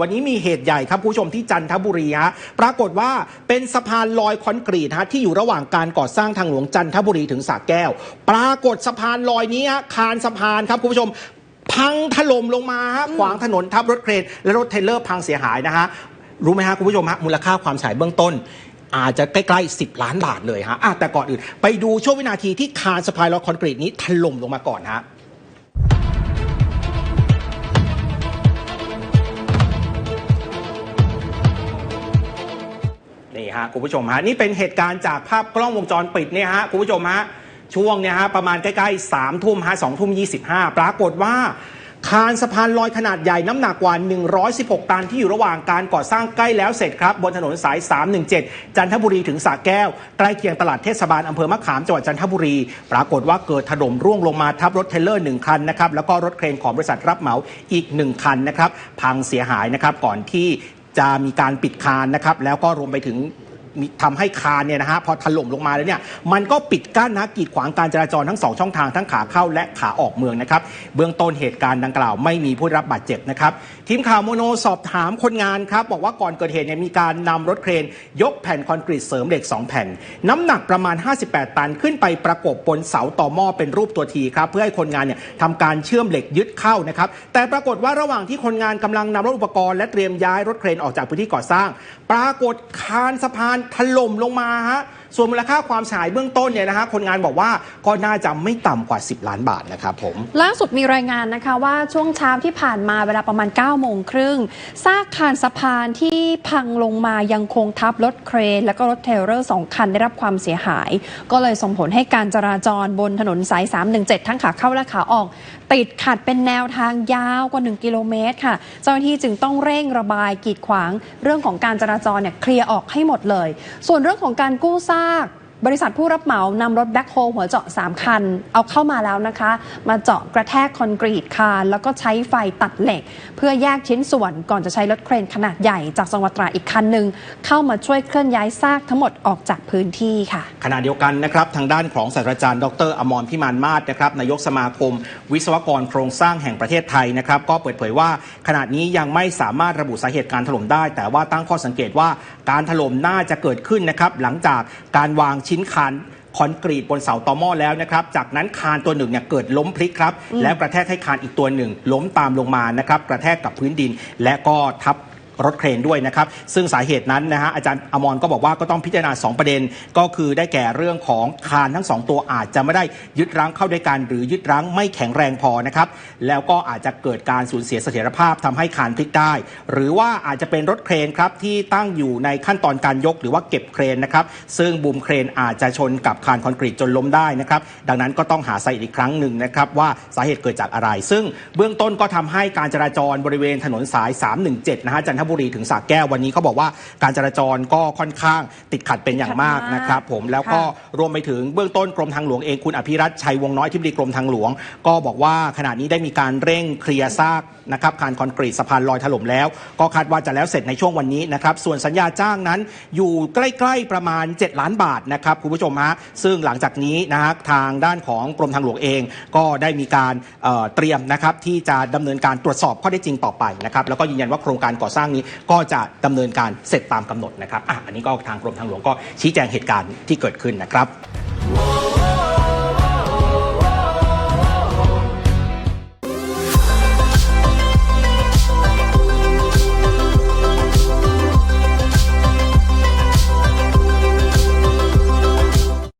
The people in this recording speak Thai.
วันนี้มีเหตุใหญ่ครับคุณผู้ชมที่จันทบุรีฮะปรากฏว่าเป็นสะพานลอยคอนกรีตฮะที่อยู่ระหว่างการก่อสร้างทางหลวงจันทบุรีถึงสระแก้ว ปรากฏสะพานลอยนี้ฮะคานสะพานครับคุณผู้ชมพังถล่มลงมาฮะขวางถนนทับรถเครนและรถเทรลเลอร์พังเสียหายนะฮะรู้ไหมฮะคุณผู้ชมฮะมูลค่าความเสียหายเบื้องต้นอาจจะใกล้ๆ 10 ล้านบาทเลยฮะอะแต่ก่อนอื่น ไปดูช่วงวินาทีที่คานสะพานลอยคอนกรีตนี้ถล่มลงมาก่อนฮะ ฮะคุณผู้ชมฮะนี่เป็นเหตุการณ์จากภาพกล้องวงจรปิดเนี่ยฮะคุณผู้ชมฮะช่วงเนี่ยฮะประมาณใกล้ๆสามทุ่มฮะสองทุ่มยี่สิบห้าปรากฏว่าคานสะพานลอยขนาดใหญ่น้ำหนักกว่า 116 ตันที่อยู่ระหว่างการก่อสร้างใกล้แล้วเสร็จครับ บนถนนสาย 317 จันทบุรีถึงสระแก้ว ใกล้เคียงตลาดเทศบาลอำเภอมะขามจังหวัดจันทบุรี ปรากฏว่าเกิดถล่มร่วงลงมาทับรถเทเลอร์หนึ่งคันนะครับ แล้วก็รถเครนของบริษัทรับเหมาอีกหนึ่งคันนะครับ พังเสียหายนะครับก่อนที่จะมีการปิดคานนะครับแล้วก็รวมไปถึง ทำให้คานเนี่ยนะฮะพอถล่มลงมาแล้วเนี่ยมันก็ปิดกั้นนะกีดขวางการจราจรทั้งสองช่องทางทั้งขาเข้าและขาออกเมืองนะครับเบื้องต้นเหตุการณ์ดังกล่าวไม่มีผู้ได้รับบาดเจ็บนะครับทีมข่าวโมโนสอบถามคนงานครับบอกว่าก่อนเกิดเหตุเนี่ยมีการนำรถเครน ยกแผ่นคอนกรีตเสริมเหล็ก 2 แผ่น น้ำหนักประมาณ 58 ตันขึ้นไปประกบบนเสาต่อหม้อเป็นรูปตัวทีครับเพื่อให้คนงานเนี่ยทำการเชื่อมเหล็กยึดเข้านะครับแต่ปรากฏว่าระหว่างที่คนงานกำลังนำรถอุปกรณ์และเตรียมย้ายรถเครนออกจากพื้นที่ก่อสร้าง ปรากฏคานสะพานถล่มลงมาฮะ ส่วนมูลค่าความเสียหายเบื้องต้นเนี่ยนะฮะคนงานบอกว่าก็น่าจะไม่ต่ำกว่า 10 ล้านบาทนะครับผม ล่าสุดมีรายงานนะคะว่าช่วงเช้าที่ผ่านมาเวลาประมาณ9โมงครึ่งซากคานสะพานที่พังลงมายังคงทับรถเครน และก็รถเทรลเลอร์2คันได้รับความเสียหาย ก็เลยส่งผลให้การจราจรบนถนนสาย 317 ทั้งขาเข้าและขาออก ติดขัดเป็นแนวทางยาวกว่า 1 กิโลเมตรค่ะ เจ้าหน้าที่จึงต้องเร่งระบายกีดขวาง เรื่องของการจราจรเนี่ยเคลียร์ออกให้หมดเลย ส่วนเรื่องของการกู้ซากาก บริษัทผู้รับเหมานำรถแบ็คโฮหัวเจาะ 3 คัน เอาเข้ามาแล้วนะคะ มาเจาะกระแทกคอนกรีตคานแล้วก็ใช้ไฟตัดเหล็ก เพื่อแยกชิ้นส่วนก่อนจะใช้รถเครนขนาดใหญ่จากจังหวัดตราดอีกคันหนึ่งเข้ามาช่วยเคลื่อนย้ายซากทั้งหมดออกจากพื้นที่ค่ะ ขณะเดียวกันนะครับทางด้านของศาสตราจารย์ ดรอมรพิมานมาศนะครับนายกสมาคม วิศวกรโครงสร้างแห่งประเทศไทยนะครับก็เปิดเผยว่าขณะนี้ยังไม่สามารถระบุสาเหตุการถล่มได้ แต่ว่าตั้งข้อสังเกตว่าการถล่มน่าจะเกิดขึ้นนะครับหลังจากการวางชิ้นคานคอนกรีตบนเสาตอหม้อแล้วนะครับ จากนั้นคานตัวหนึ่งเนี่ยเกิดล้มพลิกครับ แล้วกระแทกให้คานอีกตัวหนึ่ง ล้มตามลงมานะครับ กระแทกกับพื้นดิน และก็ทับ รถเครนด้วยนะครับ ซึ่งสาเหตุนั้นนะฮะอาจารย์อมรก็บอกว่าก็ต้องพิจารณา 2 ประเด็น ก็คือได้แก่เรื่องของคานทั้ง 2 ตัวอาจจะไม่ได้ยึดรั้งเข้าด้วยกัน หรือยึดรั้งไม่แข็งแรงพอนะครับ แล้วก็อาจจะเกิดการสูญเสียเสถียรภาพทำให้คานพลิกได้ หรือว่าอาจจะเป็นรถเครนครับที่ตั้งอยู่ในขั้นตอนการยกหรือว่าเก็บเครนนะครับซึ่งบูมเครนอาจจะชนกับคานคอนกรีตจนล้มได้นะครับดังนั้นก็ต้องหาสาเหตุอีกครั้งหนึ่งนะครับว่าสาเหตุเกิดจากอะไร ซึ่งเบื้องต้นก็ทำให้การจราจรบริเวณถนนสาย 317นะฮะจันทบุรีถึงสระแก้ววันนี้เขาบอกว่าการจราจรก็ค่อนข้างติดขัดเป็นอย่างมากนะครับผมแล้วก็รวมไปถึงเบื้องต้นกรมทางหลวงเองคุณอภิรัตน์ชัยวงน้อยที่บดีกรมทางหลวง ก็บอกว่าขณะนี้ได้มีการเร่งเคลียร์ซากนะครับคานคอนกรีตสะพานลอยถล่มแล้ว ก็คาดว่าจะแล้วเสร็จในช่วงวันนี้นะครับส่วนสัญญาจ้างนั้นอยู่ใกล้ๆประมาณ 7 ล้านบาทนะครับคุณผู้ชมฮะซึ่งหลังจากนี้นะฮะทางด้านของกรมทางหลวงเอง ก็ได้มีการเอ่อเตรียมนะครับที่จะดำเนินการตรวจสอบข้อเท็จจริงต่อไปนะครับแล้วก็ยืนยันว่าโครงการก่อสร้างนี้ก็จะดำเนินการเสร็จตามกำหนดนะครับอะอันนี้ก็ทางกรมทางหลวงก็ชี้แจงเหตุการณ์ที่เกิดขึ้นนะครับ